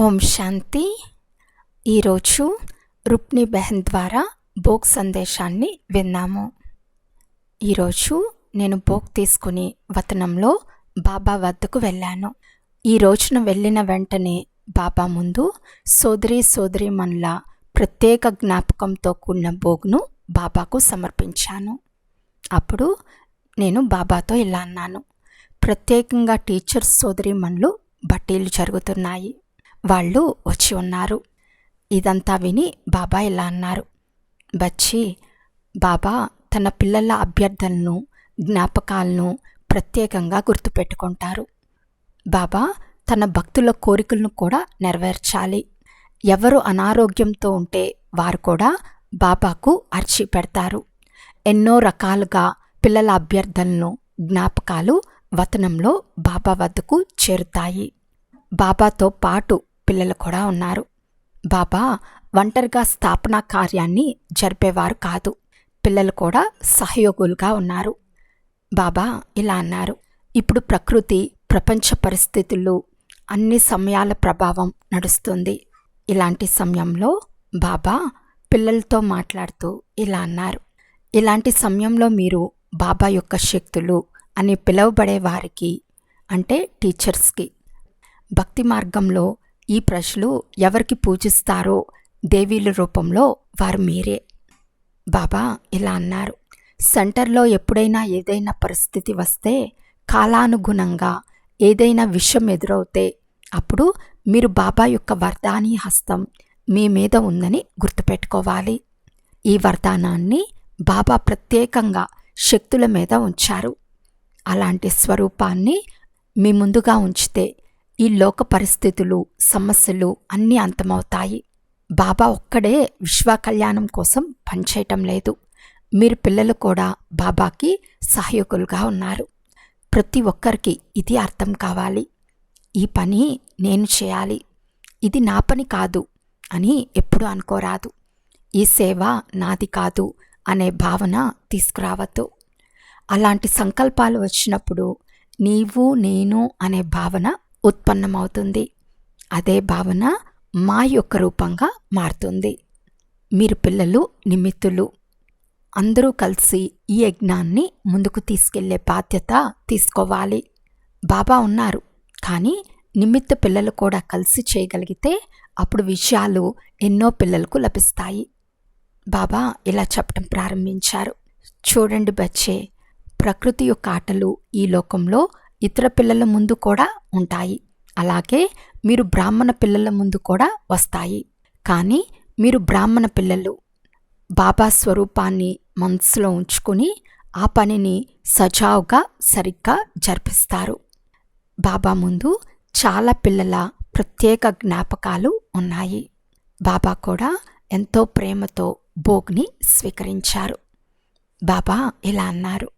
ఓం శాంతి. ఈరోజు రుక్ని బెహన్ ద్వారా బోక్ సందేశాన్ని విన్నాము. ఈరోజు నేను బోక్ తీసుకుని వతనంలో బాబా వద్దకు వెళ్ళాను. ఈ రోజున వెళ్ళిన వెంటనే బాబా ముందు సోదరి సోదరి మనల ప్రత్యేక జ్ఞాపకంతో కూడిన బోగ్ను బాబాకు సమర్పించాను. అప్పుడు నేను బాబాతో ఇలా అన్నాను. ప్రత్యేకంగా టీచర్స్ సోదరి మనలు బట్టీలు జరుగుతున్నాయి. వాళ్ళు వచ్చి ఉన్నారు. ఇదంతా విని బాబా ఇలా అన్నారు. బచ్చి బాబా తన పిల్లల అభ్యర్థనను జ్ఞాపకాలను ప్రత్యేకంగా గుర్తుపెట్టుకుంటారు. బాబా తన భక్తుల కోరికలను కూడా నెరవేర్చాలి. ఎవరు అనారోగ్యంతో ఉంటే వారు కూడా బాబాకు అర్చి పెడతారు. ఎన్నో రకాలుగా పిల్లల అభ్యర్థనలు జ్ఞాపకాలు వతనంలో బాబా వద్దకు చేరుతాయి. బాబాతో పాటు పిల్లలు కూడా ఉన్నారు. బాబా ఒంటరిగా స్థాపన కార్యాన్ని జరిపేవారు కాదు. పిల్లలు కూడా సహయోగులుగా ఉన్నారు. బాబా ఇలా అన్నారు. ఇప్పుడు ప్రకృతి ప్రపంచ పరిస్థితులు అన్ని సమయాల ప్రభావం నడుస్తుంది. ఇలాంటి సమయంలో బాబా పిల్లలతో మాట్లాడుతూ ఇలా అన్నారు. ఇలాంటి సమయంలో మీరు బాబా యొక్క శక్తులు అని పిలువబడే వారికి అంటే టీచర్స్కి భక్తి మార్గంలో ఈ ప్రజలు ఎవరికి పూజిస్తారో దేవీల రూపంలో వారు మీరే. బాబా ఇలా అన్నారు. సెంటర్లో ఎప్పుడైనా ఏదైనా పరిస్థితి వస్తే కాలానుగుణంగా ఏదైనా విషయం ఎదురవుతే అప్పుడు మీరు బాబా యొక్క వరదాని హస్తం మీ మీద ఉందని గుర్తుపెట్టుకోవాలి. ఈ వరదానాన్ని బాబా ప్రత్యేకంగా శక్తుల మీద ఉంచారు. అలాంటి స్వరూపాన్ని మీ ముందుగా ఉంచితే ఈ లోక పరిస్థితులు సమస్యలు అన్నీ అంతమవుతాయి. బాబా ఒక్కడే విశ్వ కళ్యాణం కోసం పనిచేయటం లేదు. మీరు పిల్లలు కూడా బాబాకి సహాయకులుగా ఉన్నారు. ప్రతి ఒక్కరికి ఇది అర్థం కావాలి. ఈ పని నేను చేయాలి. ఇది నా పని కాదు అని ఎప్పుడు అనుకోరాదు. ఈ సేవ నాది కాదు అనే భావన తీసుకురావద్దు. అలాంటి సంకల్పాలు వచ్చినప్పుడు నీవు నేను అనే భావన ఉత్పన్నమవుతుంది. అదే భావన మా యొక్క రూపంగా మారుతుంది. మీరు పిల్లలు నిమిత్తులు అందరూ కలిసి ఈ యజ్ఞాన్ని ముందుకు తీసుకెళ్ళే బాధ్యత తీసుకోవాలి. బాబా ఉన్నారు. కానీ నిమిత్త పిల్లలు కూడా కలిసి చేయగలిగితే అప్పుడు విషయాలు ఎన్నో పిల్లలకు లభిస్తాయి. బాబా ఇలా చెప్పడం ప్రారంభించారు. చూడండి బచ్చే ప్రకృతి యొక్క ఆటలు ఈ లోకంలో ఇతర పిల్లల ముందు కూడా ఉంటాయి. అలాగే మీరు బ్రాహ్మణ పిల్లల ముందు కూడా వస్తాయి. కానీ మీరు బ్రాహ్మణ పిల్లలు బాబా స్వరూపాన్ని మనసులో ఉంచుకుని ఆ పనిని సజావుగా సరిగ్గా జరిపిస్తారు. బాబా ముందు చాలా పిల్లల ప్రత్యేక జ్ఞాపకాలు ఉన్నాయి. బాబా కూడా ఎంతో ప్రేమతో భోగ్ని స్వీకరించారు. బాబా ఇలా అన్నారు.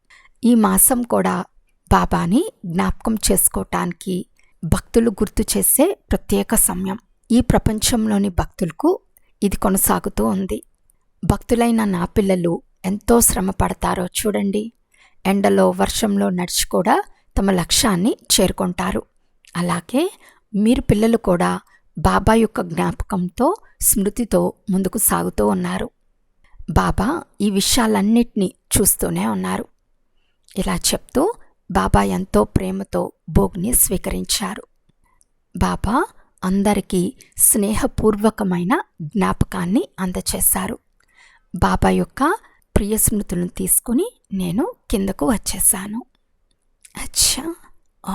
ఈ మాసం కూడా బాబాని జ్ఞాపకం చేసుకోవటానికి భక్తులు గుర్తు చేసే ప్రత్యేక సమయం. ఈ ప్రపంచంలోని భక్తులకు ఇది కొనసాగుతూ ఉంది. భక్తులైన నా పిల్లలు ఎంతో శ్రమ పడతారో చూడండి. ఎండలో వర్షంలో నడిచి కూడా తమ లక్ష్యాన్ని చేరుకుంటారు. అలాగే మీరు పిల్లలు కూడా బాబా యొక్క జ్ఞాపకంతో స్మృతితో ముందుకు సాగుతూ ఉన్నారు. బాబా ఈ విషయాలన్నిటినీ చూస్తూనే ఉన్నారు. ఇలా చెప్తూ బాబా ఎంతో ప్రేమతో భోగ్ని స్వీకరించారు. బాబా అందరికీ స్నేహపూర్వకమైన జ్ఞాపకాన్ని అందచేశారు. బాబా యొక్క ప్రియ స్మృతులను తీసుకుని నేను కిందకు వచ్చేసాను అచ్చా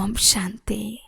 ఓం శాంతి.